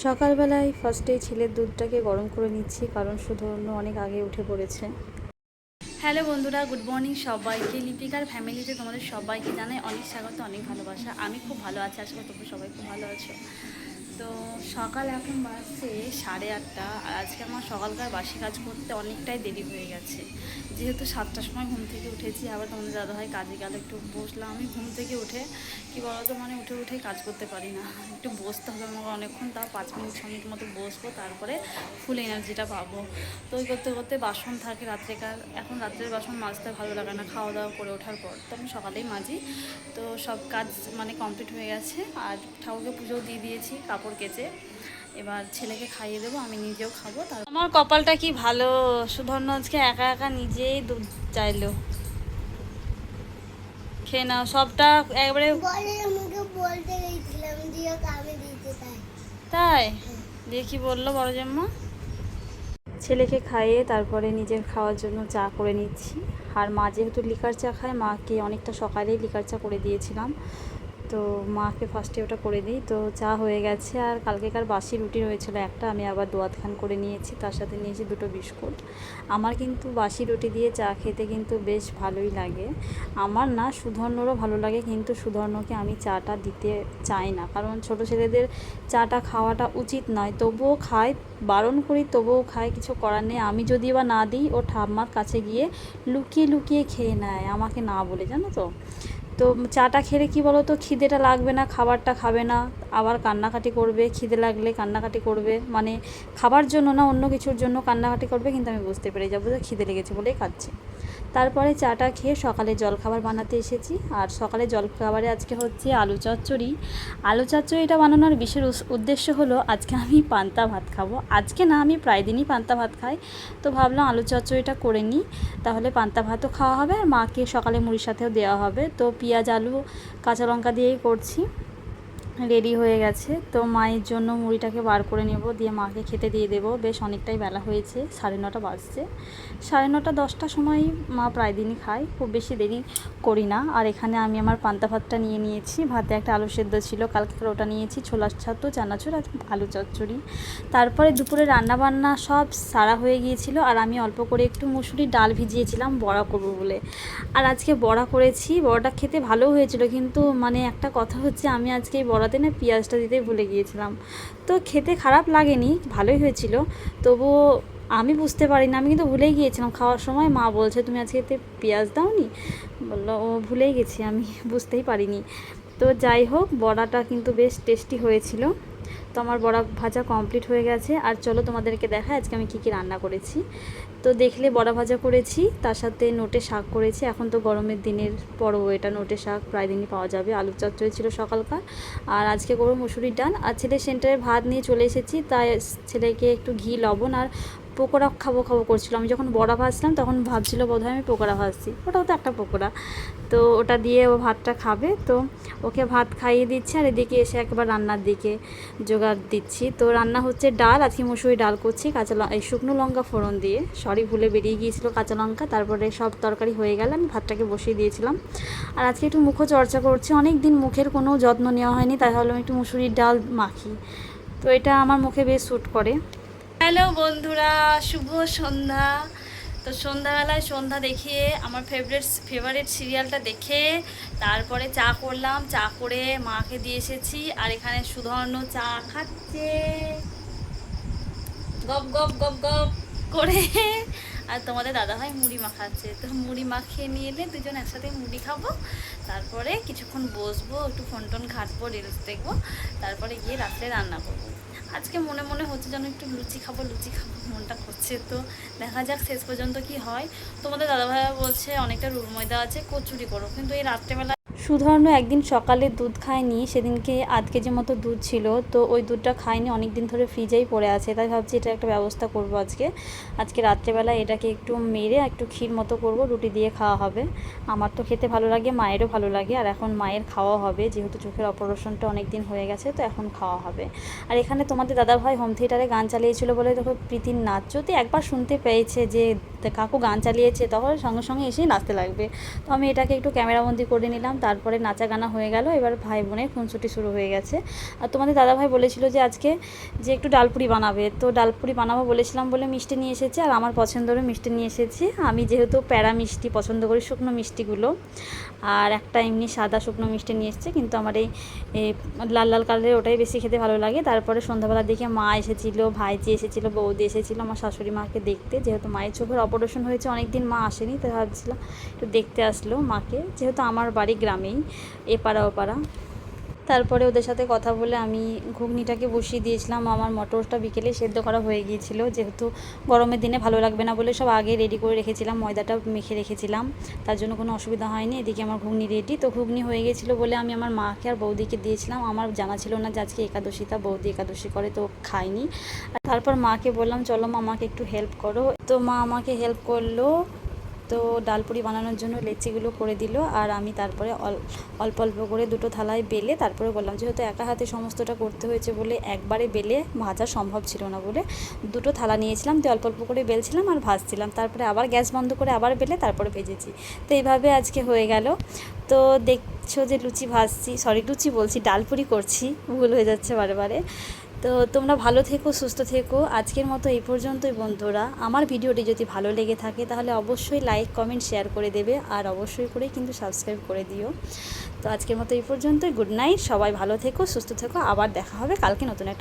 সকালবেলায় ফার্স্টে ছেলের দুধটাকে গরম করে নিচ্ছি, কারণ শুধু অনেক আগে উঠে পড়েছে। হ্যালো বন্ধুরা গুড মর্নিং সবাইকে। লিপিকার ফ্যামিলিতে তোমাদের সবাইকে জানাই অনেক স্বাগত, অনেক ভালোবাসা। আমি খুব ভালো আছি আজকে তোমরা সবাই খুব ভালো আছো। তো সকাল এখন বাজছে সাড়ে আটটা, আর আজকে আমার সকালকার বাসি কাজ করতে অনেকটাই দেরি হয়ে গেছে। যেহেতু সাতটার সময় ঘুম থেকে উঠেছি, আবার তোমাদের দাদাভাই কাজে গেল, একটু বসলাম। আমি ঘুম থেকে উঠে, কি বলতো মানে উঠে উঠে কাজ করতে পারি না। একটু বসতে হবে আমাকে অনেকক্ষণ, তাও পাঁচ মিনিট, ছ মিনিট মতো বসবো, তারপরে ফুল এনার্জিটা পাবো। তো ওই করতে করতে বাসন থাকে রাত্রেকার, এখন রাত্রের বাসন মাজতে ভালো লাগে না খাওয়া দাওয়া করে ওঠার পর। তো আমি সকালেই মাজি। তো সব কাজ মানে কমপ্লিট হয়ে গেছে, আর ঠাকুরকে পুজোও দিয়ে দিয়েছি কাপড় কেচে এবার ছেলেকে খাইয়ে দেবো আমি নিজেও খাব তার আমার কপালটা কি ভালো? সুধর্ণ আজকে একা একা নিজেই দুধ চাইলো। খেয়ে নাও সবটা একবারে বলে আমাকে বলতে গেছিলাম দিও আমি দিতে তাই তাই? দিয়ে কি বলল বড় জাম্মা? ছেলেকে খাইয়ে তারপরে নিজের খাওয়ার জন্য চা করে নিচ্ছি। আর মা যেহেতু লিকার চা খায় মাকে অনেকটা সকালেই লিকার চা করে দিয়েছিলাম। তো মাকে ফার্স্টে ওটা করে দিই। তো চা হয়ে গেছে আর কালকেকার বাসি রুটি রয়েছিল একটা, আমি আবার দোয়াত খান করে নিয়েছি, তার সাথে নিয়েছি দুটো বিস্কুট। আমার কিন্তু বাসি রুটি দিয়ে চা খেতে কিন্তু বেশ ভালোই লাগে। আমার না সুধর্ণরও ভালো লাগে, কিন্তু সুধর্ণকে আমি চাটা দিতে চাই না, কারণ ছোট ছেলেদের চাটা খাওয়াটা উচিত নয়। তবুও খায়, বারণ করি, তবুও খায়, কিছু করার নেই। আমি যদি বা না দিই, ও ঠাম্মার কাছে গিয়ে লুকিয়ে লুকিয়ে খেয়ে নেয়, আমাকে না বলে, জানো তো? তো চাটা খেলে কি বলো তো খিদেটা লাগবে না, খাবারটা খাবে না। আবার কান্নাকাটি করবে, খিদে লাগলে কান্নাকাটি করবে। মানে খাবার জন্য না, অন্য কিছুর জন্য কান্নাকাটি করবে কিন্তু আমি বুঝতে পেরে যাব যে খিদে লেগেছে বলেই খাচ্ছে। তারপরে চাটা খেয়ে সকালে জলখাবার বানাতে এসেছি। আর সকালে জলখাবারে আজকে হচ্ছে আলু চচ্চড়ি। আলু চচ্চড়িটা বানানোর বিশেষ উদ্দেশ্য হলো, আজকে আমি পান্তা ভাত খাব। আজকে না, আমি প্রায় দিনই পান্তা ভাত খাই। তো ভাবলাম আলু চচ্চড়িটা করে নিই। তাহলে পান্তা ভাতও খাওয়া হবে আর মাকে সকালে মুড়ির সাথেও দেওয়া হবে। তো পেঁয়াজ আলু কাঁচা লঙ্কা দিয়েই করছি। রেডি হয়ে গেছে। তো মায়ের জন্য মুড়িটাকে বার করে নেব, দিয়ে মাকে খেতে দিয়ে দেবো। বেশ অনেকটাই বেলা হয়েছে, সাড়ে নটা বাজছে। সাড়ে নটা, দশটার সময় মা প্রায় দিনই খায়, খুব বেশি দেরি করি না। আর এখানে আমি আমার পান্তা ভাতটা নিয়ে নিয়েছি। ভাতে একটা আলু সেদ্ধ ছিল, কালকে ওটা নিয়েছি ছোলার ছাতু, চানাচুর আর আলু চচ্চড়ি। তারপরে দুপুরে রান্না বান্না সব সারা হয়ে গিয়েছিল, আর আমি অল্প করে একটু মুসুরির ডাল ভিজিয়েছিলাম, বড়া করব বলে। আর আজকে বড়া করেছি, বড়াটা খেতে ভালো হয়েছিল, কিন্তু মানে একটা কথা হচ্ছে, আমি আজকে এই বড়াতে না পেঁয়াজটা দিতে ভুলে গিয়েছিলাম। তো খেতে খারাপ লাগেনি, ভালোই হয়েছিল। তবুও আমি বুঝতে পারি না আমি কিন্তু ভুলেই গিয়েছিলাম। খাওয়ার সময় মা বলছে, তুমি আজকে এতে পেঁয়াজ দাওনি? বলল, ও ভুলেই গেছি, আমি বুঝতেই পারিনি। তো যাই হোক, বড়াটা কিন্তু বেশ টেস্টি হয়েছিল। তো আমার বড়া ভাজা কমপ্লিট হয়ে গেছে। আর চলো তোমাদেরকে দেখা আজকে আমি কী কী রান্না করেছি। তো দেখলে বড়া ভাজা করেছি, তার সাথে নোটে শাক করেছি। এখন তো গরমের দিনের পরও এটা নোটে শাক প্রায় দিনই পাওয়া যাবে। আলু চচ্চড়ি ছিল সকালকার। আর আজকে করব মুসুরির ডাল। আর ছেলে সেন্টারে ভাত নিয়ে চলে এসেছি, তাই ছেলেকে একটু ঘি, লবণ আর পকোড়া খাব খাব করছিল। আমি যখন বড়া ভাজলাম তখন ভাবছিল বোধহয় আমি পকোড়া ভাজছি। ওটাও তো একটা পকোড়া। তো ওটা দিয়ে ও ভাতটা খাবে। তো ওকে ভাত খাইয়ে দিচ্ছি আর এদিকে এসে একবার রান্নার দিকে জোগাড় দিচ্ছি। তো রান্না হচ্ছে ডাল, আজকে মুসুরি ডাল করছি, কাঁচা এই শুকনো লঙ্কা ফোড়ন দিয়ে। সরি, ভুলে বেরিয়ে গিয়েছিল কাঁচা লঙ্কা, তারপরে সব তরকারি হয়ে গেল, আমি ভাতটাকে বসিয়ে দিয়েছিলাম। আর আজকে একটু মুখও চর্চা করছি অনেক দিন মুখের কোনো যত্ন নেওয়া হয়নি, তাই ভাবলাম একটু মুসুরির ডাল মাখি। তো এটা আমার মুখে বেশ স্যুট করে। হ্যালো বন্ধুরা, শুভ সন্ধ্যা। তো সন্ধ্যাবেলায় সন্ধ্যা দেখিয়ে আমার ফেভারিট ফেভারিট সিরিয়ালটা দেখে, তারপরে চা করলাম। চা করে মাকে দিয়ে এসেছি আর এখানে সুধর্ণ চা খাচ্ছে। গপ গপ গপ গপ করে। আর তোমাদের দাদা দাদাভাই মুড়ি মাখাচ্ছে। তো মুড়ি মাখিয়ে নিয়ে এলে দুজন একসাথে মুড়ি খাব। তারপরে কিছুক্ষণ বসবো, একটু ফোন টোন ঘাটবো রিলস দেখব। তারপরে গিয়ে রাত্রে রান্না করব। আজকে মনে মনে হচ্ছে যেন একটু লুচি খাব লুচি খাব, মনটা করছে। তো দেখা যাক শেষ পর্যন্ত কি হয়। তোমাদের দাদাভাইয়া বলছে, অনেকটা রুল ময়দা আছে, কচুরি করো। কিন্তু এই রাত্রেবেলা সুধর্ণ একদিন সকালে দুধ খায়নি, সেদিনকে আধ কেজি মতো দুধ ছিল, তো ওই দুধটা খায়নি অনেক দিন ধরে ফ্রিজেই পড়ে আছে, তাই ভাবছি এটা একটা ব্যবস্থা করব আজকে। আজকে রাত্রেবেলা এটাকে একটু মেরে, একটু ক্ষীর মতো করব, রুটি দিয়ে খাওয়া হবে। আমার তো খেতে ভালো লাগে, মায়েরও ভালো লাগে, আর এখন মায়ের খাওয়া হবে, যেহেতু চোখের অপারেশনটা অনেক দিন হয়ে গেছে, তো এখন খাওয়া হবে। আর এখানে তোমাদের দাদাভাই হোম থিয়েটারে গান চালিয়েছিল বলে দেখো প্রীতির নাচ, যদি একবার শুনতে পেয়েছে যে তো কাকু গান চালিয়েছে, তখন সঙ্গে সঙ্গে এসেই নাচতে লাগবে। তো আমি এটাকে একটু ক্যামেরাবন্দি করে নিলাম, তারপরে নাচা গানা হয়ে গেল, এবার ভাই বোনের খুনসুটি শুরু হয়ে গেছে। আর তোমাদের দাদাভাই বলেছিল যে আজকে যে একটু ডালপুরি বানাবে, তো ডালপুরি বানাবো বলেছিলাম বলে মিষ্টি নিয়ে এসেছে, আর আমার পছন্দেরও মিষ্টি নিয়ে এসেছি। আমি যেহেতু প্যারা মিষ্টি পছন্দ করি শুকনো মিষ্টিগুলো, আর একটা এমনি সাদা শুকনো মিষ্টি নিয়ে এসেছে, কিন্তু আমার এই এই লাল লাল কালারের ওটাই বেশি খেতে ভালো লাগে। তারপরে সন্ধ্যাবেলার দিকে মা এসেছিল, ভাইজি এসেছিল, বৌদি এসেছিল, আমার শাশুড়ি মাকে দেখতে, যেহেতু মায়ের চোখের অপারেশন হয়েছে অনেক দিন মা আসেনি তো ভাবছিলাম একটু দেখতে আসলো মাকে। যেহেতু আমার বাড়ি গ্রামেই, এপাড়া ওপাড়া। তারপরে ওদের সাথে কথা বলে আমি ঘুগনিটাকে বসিয়ে দিয়েছিলাম। আমার মটরটা বিকেলে সেদ্ধ করা হয়ে গিয়েছিল। যেহেতু গরমের দিনে ভালো লাগবে না বলে সব আগে রেডি করে রেখেছিলাম, ময়দাটা মেখে রেখেছিলাম। তার জন্য কোনো অসুবিধা হয়নি। এদিকে আমার ঘুগনি রেডি তো ঘুগনি হয়ে গেছিল বলে আমি আমার মাকে আর বৌদিকে দিয়েছিলাম। আমার জানা ছিল না যে আজকে একাদশীটা, বৌদি একাদশী করে তো খাইনি আর তারপর মাকে বললাম, চলো মা, আমাকে একটু হেল্প করো। তো মা আমাকে হেল্প করল। তো ডালপুরি বানানোর জন্য লেচিগুলো করে দিল আর আমি তারপরে অল- অল্প অল্প করে দুটো থালায় বেলে তারপরে বললাম যেহেতু একা হাতে সমস্তটা করতে হয়েছে বলে একবারে বেলে ভাজা সম্ভব ছিল না বলে দুটো থালা নিয়েছিলাম তো অল্প অল্প করে বেলছিলাম আর ভাজছিলাম। তারপরে আবার গ্যাস বন্ধ করে আবার বেলে তারপরে ভেজেছি। তো এইভাবে আজকে হয়ে গেল। তো দেখছ যে লুচি ভাজছি, সরি লুচি বলছি ডালপুরি করছি, ভুল হয়ে যাচ্ছে বারে বারে। তো তোমরা ভালো থেকো, সুস্থ থেকো। আজকের মতো এই পর্যন্তই বন্ধুরা। আমার ভিডিওটি যদি ভালো লেগে থাকে, তাহলে অবশ্যই লাইক, কমেন্ট, শেয়ার করে দেবে। আর অবশ্যই করে কিন্তু সাবস্ক্রাইব করে দিও। তো আজকের মতো এই পর্যন্তই। Good night. সবাই ভালো থেকো, সুস্থ থেকো। আবার দেখা হবে কালকে নতুন একটা